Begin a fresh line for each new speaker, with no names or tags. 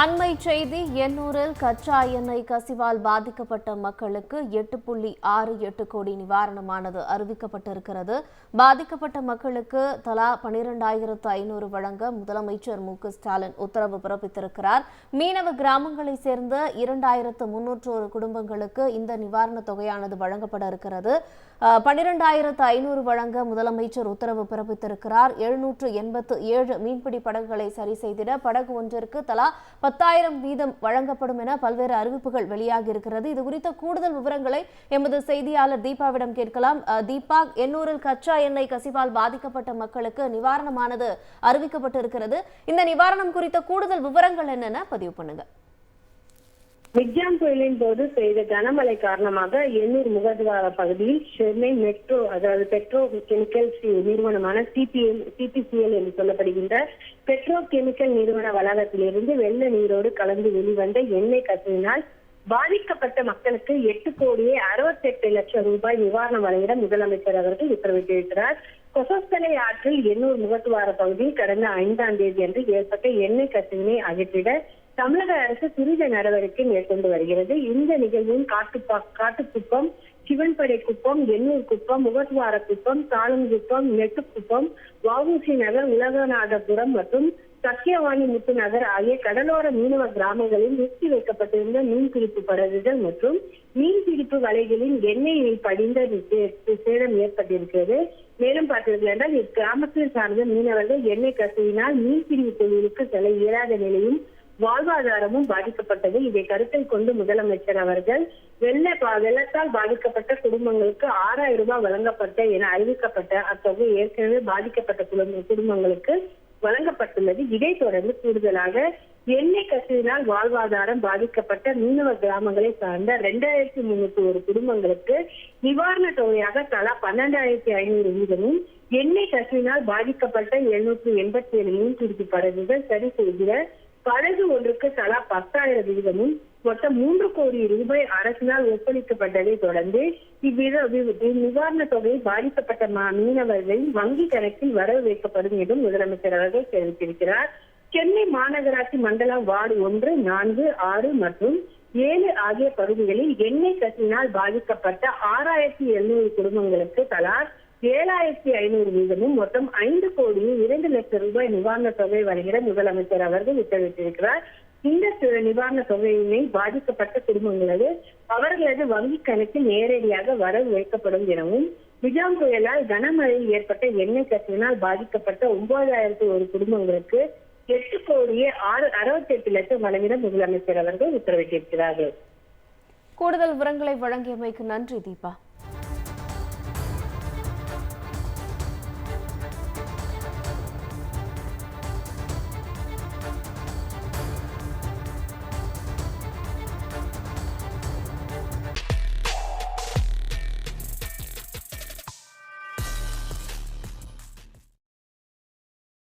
அண்மை செய்தி எண்ணூரில் கச்சா எண்ணெய் கசிவால் பாதிக்கப்பட்ட மக்களுக்கு எட்டு புள்ளி ஆறு எட்டு கோடி நிவாரணமானது அறிவிக்கப்பட்டிருக்கிறது. பாதிக்கப்பட்ட மக்களுக்கு தலா பனிரெண்டாயிரத்து ஐநூறு வழங்க முதலமைச்சர் மு. ஸ்டாலின் உத்தரவு பிறப்பித்திருக்கிறார். மீனவ கிராமங்களைச் சேர்ந்த இரண்டாயிரத்து முன்னூற்றோரு குடும்பங்களுக்கு இந்த நிவாரணத் தொகையானது வழங்கப்பட இருக்கிறது. பனிரெண்டாயிரத்து ஐநூறு வழங்க முதலமைச்சர் உத்தரவு பிறப்பித்திருக்கிறார். எழுநூற்று எண்பத்து ஏழு மீன்பிடி படகுகளை சரி செய்திட படகு ஒன்றிற்கு தலா பத்தாயிரம் வீதம் வழங்கப்படும் என பல்வேறு அறிவிப்புகள் வெளியாகி இருக்கிறது. இது குறித்த கூடுதல் விவரங்களை எமது செய்தியாளர் தீபாவிடம் கேட்கலாம். தீபா எண்ணூரில் கச்சா எண்ணெய் கசிவால் பாதிக்கப்பட்ட மக்களுக்கு நிவாரணமானது அறிவிக்கப்பட்டிருக்கிறது. இந்த நிவாரணம் குறித்த கூடுதல் விவரங்கள் என்னென்ன பதிவு பண்ணுங்க.
மிக்ஜாம் புயலின் போது பெய்த கனமழை காரணமாக எண்ணூர் முகத்வார பகுதியில் சென்னை மெட்ரோ அதாவது பெட்ரோ கெமிக்கல்ஸ் நிறுவனமான சிபிஎம் சிபிசிஎல் என்று சொல்லப்படுகின்ற பெட்ரோ கெமிக்கல் நிறுவன வளாகத்திலிருந்து வெள்ள நீரோடு கலந்து வெளிவந்த எண்ணெய் கசிவினால் பாதிக்கப்பட்ட மக்களுக்கு எட்டு கோடியே அறுபத்தி எட்டு லட்சம் ரூபாய் நிவாரணம் வழங்கிட முதலமைச்சர் அவர்கள் உத்தரவிட்டிருக்கிறார். கொசஸ்தலை ஆற்றில் எண்ணூர் முகத்துவார பகுதியில் கடந்த ஐந்தாம் தேதி அன்று ஏற்பட்ட எண்ணெய் கசிவினை அகற்றிட தமிழக அரசு துரித நடவடிக்கை மேற்கொண்டு வருகிறது. இந்த நிகழ்வில் காட்டுப்பா காட்டுக்குப்பம் சிவன்படை குப்பம் எண்ணூர் குப்பம் முகத்வார குப்பம் சாலங்குப்பம் நெட்டுக்குப்பம் வஉசி நகர் உலகநாதபுரம் மற்றும் சத்தியவாணி முத்து நகர் ஆகிய கடலோர மீனவ கிராமங்களில் நிறுத்தி வைக்கப்பட்டிருந்த மீன்பிடிப்பு படகுகள் மற்றும் மீன்பிடிப்பு வலைகளின் எண்ணெயில் படிந்த சேதம் ஏற்பட்டிருக்கிறது. மேலும் பார்த்தீர்கள் என்றால் இக்கிராமத்தில் சார்ந்த மீனவர்கள் எண்ணெய் கசிவினால் மீன்பிடிப்பு தொழிலுக்கு செல்ல இயலாத நிலையும் வாழ்வாதாரமும் பாதிக்கப்பட்டது. இதை கருத்தில் கொண்டு முதலமைச்சர் அவர்கள் வெள்ள வெள்ளத்தால் பாதிக்கப்பட்ட குடும்பங்களுக்கு ஆறாயிரம் ரூபாய் வழங்கப்பட்ட என அறிவிக்கப்பட்ட அத்தொகை ஏற்கனவே பாதிக்கப்பட்ட குடும்ப- குடும்பங்களுக்கு வழங்கப்பட்டுள்ளது. இதை தொடர்ந்து கூடுதலாக எண்ணெய் கசிவினால் வாழ்வாதாரம் பாதிக்கப்பட்ட மீனவ கிராமங்களை சார்ந்த இரண்டாயிரத்தி முன்னூத்தி ஒரு குடும்பங்களுக்கு நிவாரண தொகையாக தலா பன்னெண்டாயிரத்தி ஐநூறு வீதமும் எண்ணெய் கசிவினால் பாதிக்கப்பட்ட எழுநூத்தி எண்பத்தி ஏழு மீன்பிடிப்பு படகுகள் சரி செய்கிற படகு ஒன்றுக்கு தலா பத்தாயிரம் வீதமும் மொத்தம் மூன்று கோடி ரூபாய் அரசினால் ஒப்பளிக்கப்பட்டதை தொடர்ந்து இவ்வித வி- நிவாரண தொகை பாதிக்கப்பட்ட மீனவர்களின் வங்கி கணக்கில் வரவு வைக்கப்படும் என்றும் முதலமைச்சர் அவர்கள் தெரிவித்திருக்கிறார். சென்னை மாநகராட்சி மண்டலம் வார்டு ஒன்று நான்கு ஆறு மற்றும் ஏழு ஆகிய பகுதிகளில் எண்ணெய் கசினால் பாதிக்கப்பட்ட ஆறாயிரத்தி எழுநூறு குடும்பங்களுக்கு தலா ஏழாயிரத்தி ஐநூறு வீதமும் மொத்தம் ஐந்து கோடியே லட்சம் ரூபாய் நிவாரண தொகை வழங்கிட முதலமைச்சர் அவர்கள் உத்தரவிட்டிருக்கிறார். இந்த நிவாரண தொகையினை பாதிக்கப்பட்ட குடும்பங்களது அவர்களது வங்கி கணக்கில் நேரடியாக வரவு வைக்கப்படும் எனவும் மிஜாம் புயலால் கனமழையில் ஏற்பட்ட எண்ணெய் கசிவினால் பாதிக்கப்பட்ட ஒன்பதாயிரத்தி ஒரு குடும்பங்களுக்கு எட்டு கோடியே ஆறு அறுபத்தி எட்டு லட்சம் வழங்கிட முதலமைச்சர் அவர்கள் உத்தரவிட்டிருக்கிறார்கள்.
கூடுதல் விவரங்களை வழங்கியமைக்கு நன்றி தீபா.